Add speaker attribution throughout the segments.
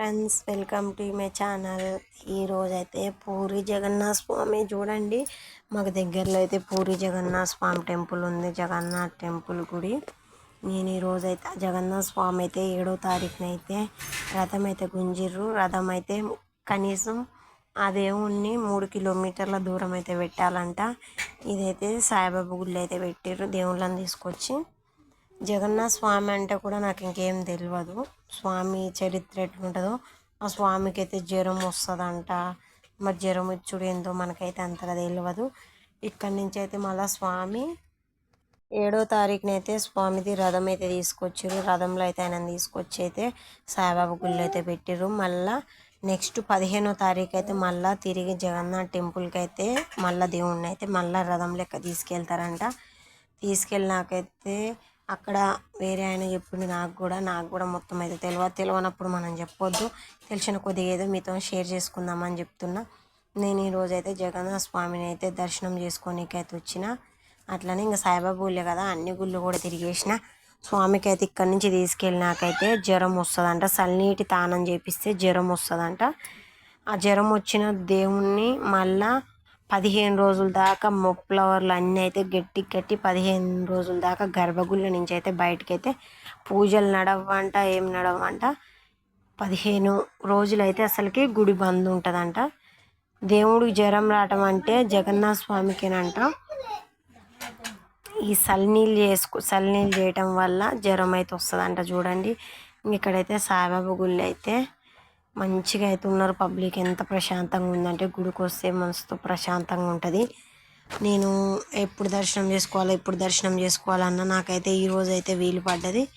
Speaker 1: Friends welcome to my channel. ఈరోజు అయితే పూరి జగన్నాథ స్వామి చూడండి. మాకు దగ్గరలో అయితే పూరి జగన్నాథ స్వామి టెంపుల్ ఉంది. జగన్నాథ్ టెంపుల్ గుడి. నేను ఈరోజు అయితే జగన్నాథ స్వామి అయితే ఏడో తారీఖున అయితే రథం అయితే గుంజిర్రు. రథం అయితే కనీసం ఆ దేవుణ్ణి మూడు కిలోమీటర్ల దూరం అయితే పెట్టాలంట. ఇదైతే సాయిబాబా గుళ్ళు అయితే పెట్టిర్రు. దేవుళ్ళని తీసుకొచ్చి జగన్నాథ స్వామి అంటే కూడా నాకు ఇంకేం తెలియదు స్వామి చరిత్ర ఎట్లుంటుందో ఆ స్వామికి అయితే జ్వరం వస్తుందంట. మరి జ్వరం ఇచ్చుడు ఏందో మనకైతే అంతగా తెలియదు ఇక్కడి నుంచి అయితే మళ్ళీ స్వామి ఏడో తారీఖున అయితే స్వామిది రథం అయితే తీసుకొచ్చారు రథంలో అయితే ఆయన తీసుకొచ్చి అయితే సాయిబాబా గుళ్ళు అయితే పెట్టారు మళ్ళా నెక్స్ట్ పదిహేనో తారీఖు అయితే మళ్ళీ తిరిగి జగన్నాథ్ టెంపుల్కి అయితే మళ్ళీ దేవుణ్ణి అయితే మళ్ళీ రథం లెక్క తీసుకెళ్తారంట. తీసుకెళ్ళినాకైతే అక్కడ వేరే ఆయన చెప్పింది నాకు కూడా నాకు కూడా మొత్తం అయితే తెలియదు తెలియనప్పుడు మనం చెప్పొద్దు. తెలిసిన కొద్దిగా ఏదో మీతో షేర్ చేసుకుందామని చెప్తున్నా. నేను ఈరోజు అయితే జగన్నాథ స్వామిని అయితే దర్శనం చేసుకోనికైతే వచ్చిన. అట్లనే ఇంకా సాయిబాబా గుళ్ళే కదా అన్ని గుళ్ళు కూడా తిరిగేసిన. స్వామికి అయితే ఇక్కడి నుంచి తీసుకెళ్ళినాకైతే జ్వరం వస్తుందంట. చల్లనీటి తానం చేపిస్తే జ్వరం వస్తుందంట. ఆ జ్వరం వచ్చిన దేవుణ్ణి మళ్ళా పదిహేను రోజుల దాకా మొప్లవర్లు అన్నీ అయితే గట్టి గట్టి పదిహేను రోజుల దాకా గర్భగుళ్ళ నుంచి అయితే బయటకైతే అయితే పూజలు నడవంట ఏం నడవంట. పదిహేను రోజులు అయితే అసలుకి గుడి బంద్ ఉంటుందంట. దేవుడికి జ్వరం రావటం అంటే జగన్నాథ స్వామికేనంట. ఈ సల్నీళ్ళు చేసుకు సల్నీళ్ళు చేయటం వల్ల జ్వరం అయితే వస్తుందంట చూడండి. ఇక్కడైతే సాయిబాబా గుళ్ళు అయితే మంచిగా అయితే ఉన్నారు. పబ్లిక్ ఎంత ప్రశాంతంగా ఉందంటే గుడికి వస్తే మనసుతో ప్రశాంతంగా ఉంటుంది. నేను ఎప్పుడు దర్శనం చేసుకోవాలో ఎప్పుడు దర్శనం చేసుకోవాలన్నా నాకైతే ఈరోజు అయితే వీలు పడ్డది.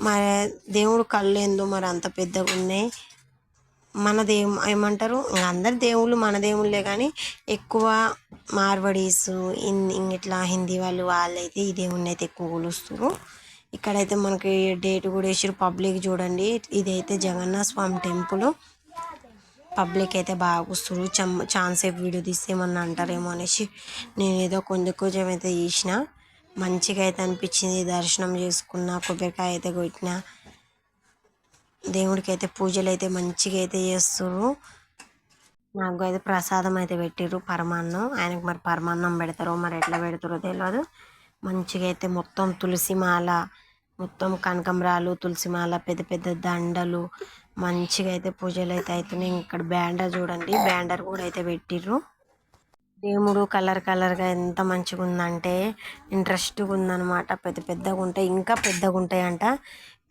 Speaker 1: మరి దేవుడు కళ్ళు ఏందో మరి అంత పెద్దగా ఉన్నాయి. మన దేవు ఏమంటారు? అందరు దేవుళ్ళు మన దేవుళ్ళే కానీ ఎక్కువ మార్వడీస్ ఇట్లా హిందీ వాళ్ళు వాళ్ళైతే ఈ దేవుణ్ణి అయితే ఎక్కువ కొలుస్తారు ఇక్కడైతే మనకి డేట్ కూడా వేసారు పబ్లిక్ చూడండి. ఇదైతే జగన్నాథ స్వామి టెంపుల్. పబ్లిక్ అయితే బాగా వస్తారు చమ్ ఛాన్స్ వీడియో తీస్తే ఏమన్నా అంటారేమో అనేసి నేను ఏదో కొంచెం కొంచెం అయితే చేసిన మంచిగా అయితే అనిపించింది దర్శనం చేసుకున్న కొబ్బరికాయ అయితే కొట్టిన. దేవుడికి అయితే పూజలు అయితే మంచిగా అయితే చేస్తున్నారు నాకు అయితే ప్రసాదం అయితే పెట్టిర్రు పరమాన్నం. ఆయనకు మరి పరమాన్నం పెడతారో మరి ఎట్లా పెడతారో తెలియదు మంచిగా అయితే మొత్తం తులసిమాల మొత్తం కనకంబరాలు తులసిమాల పెద్ద పెద్ద దండలు మంచిగా అయితే పూజలు అయితే అవుతున్నాయి ఇక్కడ బ్యాండర్ చూడండి. బ్యాండర్ కూడా అయితే పెట్టిర్రు. దేవుడు కలర్ కలర్గా ఎంత మంచిగా ఉందంటే ఇంట్రెస్ట్గా ఉందన్నమాట పెద్ద పెద్దగా ఉంటాయి ఇంకా పెద్దగా ఉంటాయంట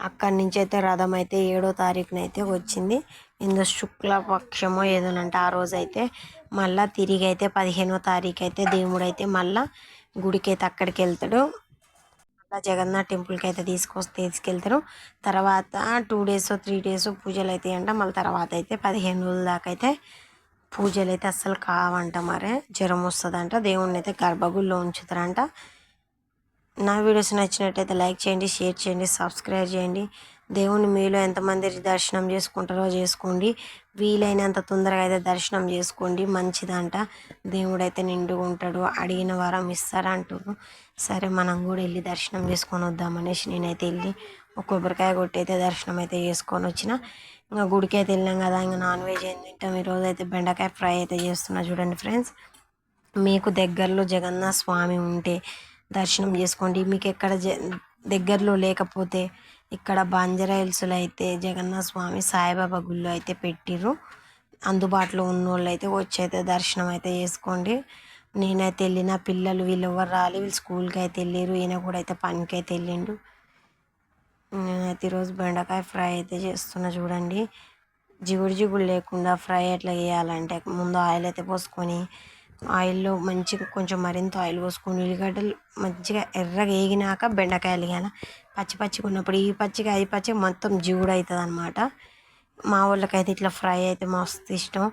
Speaker 1: అక్కడి నుంచి అయితే రథం అయితే ఏడో తారీఖున అయితే వచ్చింది. ఇందులో శుక్లపక్షమో ఏదోనంటే. ఆ రోజు అయితే మళ్ళీ తిరిగి అయితే పదిహేనో తారీఖు అయితే దేవుడు అయితే మళ్ళీ గుడికి అయితే అక్కడికి వెళ్తాడు. అలా జగన్నాథ్ టెంపుల్కి అయితే తీసుకొస్తే తీసుకెళ్తారు. తర్వాత టూ డేస్ త్రీ డేస్ పూజలు అయితే అంట. మళ్ళీ తర్వాత అయితే పదిహేను రోజుల దాకా అయితే పూజలు అయితే అస్సలు కావంట మరి. జ్వరం వస్తుందంట. దేవుణ్ణి అయితే గర్భగుడిలో ఉంచుతారంట. నా వీడియోస్ నచ్చినట్టయితే లైక్ చేయండి షేర్ చేయండి సబ్స్క్రైబ్ చేయండి. దేవుని మీలో ఎంతమంది దర్శనం చేసుకుంటారో చేసుకోండి. వీలైనంత తొందరగా అయితే దర్శనం చేసుకోండి. మంచిదంట. దేవుడు అయితే నిండుగా ఉంటాడు. అడిగిన వారం ఇస్తారంటారు సరే మనం కూడా వెళ్ళి దర్శనం చేసుకొని వద్దామనేసి నేనైతే వెళ్ళి ఒక కొబ్బరికాయ కొట్టి అయితే దర్శనం అయితే చేసుకొని వచ్చిన. ఇంకా గుడికి అయితే వెళ్ళాం కదా. ఇంకా నాన్ వెజ్ ఏం తింటాం? ఈరోజు అయితే బెండకాయ ఫ్రై అయితే చేస్తున్నా చూడండి ఫ్రెండ్స్. మీకు దగ్గరలో జగన్నాథ స్వామి ఉంటే దర్శనం చేసుకోండి. మీకు ఎక్కడ జ దగ్గరలో లేకపోతే ఇక్కడ బంజారా హిల్స్లో అయితే జగన్నాథ స్వామి సాయిబాబా గుళ్ళు అయితే పెట్టిర్రు. అందుబాటులో ఉన్న వాళ్ళు అయితే వచ్చి అయితే దర్శనం అయితే చేసుకోండి. నేనైతే వెళ్ళిన పిల్లలు వీళ్ళు ఎవరు రాలి వీళ్ళు స్కూల్కి అయితే వెళ్ళారు ఈయన కూడా అయితే పనికి అయితే వెళ్ళిండు. నేనైతే ఈరోజు బెండకాయ ఫ్రై అయితే చేస్తున్నా చూడండి. జిగుడు జిగుడు లేకుండా ఫ్రై ఎట్లా చేయాలంటే ముందు ఆయిల్ అయితే పోసుకొని ఆయిల్లో మంచిగా కొంచెం మరింత ఆయిల్ పోసుకొని ఉల్లిగడ్డలు మంచిగా ఎర్రగా వేగినాక బెండకాయలు వేయాలి పచ్చి పచ్చిగా ఉన్నప్పుడు ఈ పచ్చిగా అయి పచ్చి మొత్తం జీవుడు అవుతుంది అనమాట మా వాళ్ళకైతే ఇట్లా ఫ్రై అయితే మస్తు ఇష్టం.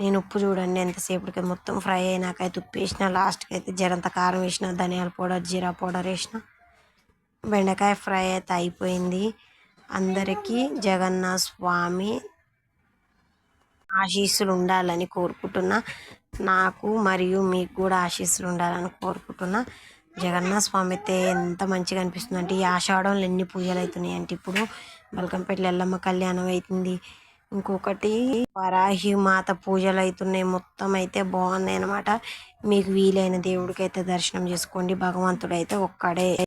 Speaker 1: నేను ఉప్పు చూడండి ఎంతసేపటికి మొత్తం ఫ్రై అయినాక అయితే ఉప్పు వేసిన లాస్ట్కి అయితే జరంత కారం వేసిన ధనియాల పౌడర్ జీరా పౌడర్ వేసిన. బెండకాయ ఫ్రై అయితే అయిపోయింది. అందరికీ జగన్నాథ్ స్వామి ఆశీస్సులు ఉండాలని కోరుకుంటున్నా. నాకు మరియు మీకు కూడా ఆశీస్సులు ఉండాలని కోరుకుంటున్నా. జగన్నాథ స్వామి అయితే ఎంత మంచిగా అనిపిస్తుంది అంటే ఈ ఆషాఢంలో ఎన్ని పూజలు అవుతున్నాయి అంటే ఇప్పుడు బల్కంపేటలో ఎల్లమ్మ కళ్యాణం అవుతుంది. ఇంకొకటి వరాహి మాత పూజలు అవుతున్నాయి. మొత్తం అయితే బాగున్నాయి అనమాట మీకు వీలైన దేవుడికి అయితే దర్శనం చేసుకోండి. భగవంతుడు అయితే ఒక్కడే.